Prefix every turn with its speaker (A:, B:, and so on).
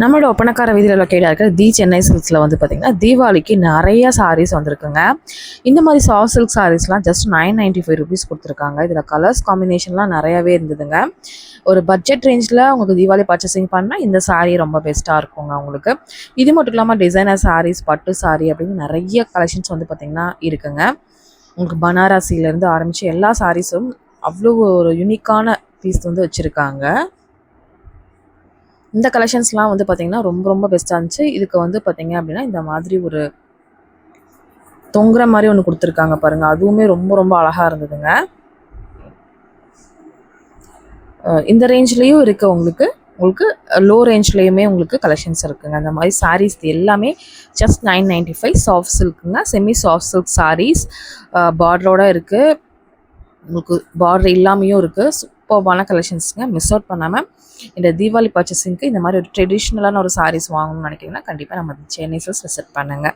A: நம்மளோட ஒப்பனக்கார வீதியில் லொக்கேட்டாக இருக்கிற தி சென்னை சில்க்ஸில் வந்து பார்த்திங்கன்னா தீபாவளிக்கு நிறைய சாரீஸ் வந்திருக்குங்க. இந்த மாதிரி சாஃப்ட் சில்க் சாரீஸ்லாம் just nine ninety five rupees கொடுத்துருக்காங்க. இதில் கலர்ஸ் காம்பினேஷன்லாம் நிறையவே இருந்ததுங்க. ஒரு பட்ஜெட் ரேஞ்சில் உங்களுக்கு தீபாவளி பர்ச்சேசிங் பண்ணால் இந்த சாரீ ரொம்ப பெஸ்ட்டாக இருக்குங்க உங்களுக்கு. இது மட்டும் இல்லாமல் டிசைனர் சாரீஸ் பட்டு சாரீ அப்படின்னு நிறைய கலெக்ஷன்ஸ் வந்து பார்த்திங்கன்னா இருக்குங்க. உங்களுக்கு பனாரசிலேருந்து ஆரம்பித்து எல்லா சாரீஸும் அவ்வளோ ஒரு யூனிக்கான பீஸ் வந்து வச்சுருக்காங்க. இந்த கலெக்ஷன்ஸ்லாம் வந்து பார்த்தீங்கன்னா ரொம்ப ரொம்ப பெஸ்ட்டாக இருந்துச்சு. இதுக்கு வந்து பார்த்தீங்க அப்படின்னா இந்த மாதிரி ஒரு தொங்குற மாதிரி ஒன்று கொடுத்துருக்காங்க பாருங்கள் அதுவுமே ரொம்ப ரொம்ப அழகாக இருந்ததுங்க. இந்த ரேஞ்ச்லேயும் இருக்கு உங்களுக்கு. உங்களுக்கு லோ ரேஞ்ச்லேயுமே உங்களுக்கு கலெக்ஷன்ஸ் இருக்குங்க. அந்த மாதிரி சாரீஸ் எல்லாமே just nine ninety five soft சில்க்குங்க semi soft silk saris பார்டரோட இருக்குது உங்களுக்கு பார்டர் இல்லாமையும் இருக்குது சூப்பர்பான கலெக்ஷன்ஸுங்க மிஸ் அவுட் பண்ணாமல் இந்த தீபாவளி பர்ச்சேசிங்க்கு இந்த மாதிரி ஒரு ட்ரெடிஷ்னலான ஒரு சாரீஸ் வாங்கணும்னு நினைக்கிறீங்கன்னா கண்டிப்பாக நம்ம சென்னை சில்ஸ் விசிட் பண்ணுங்கள்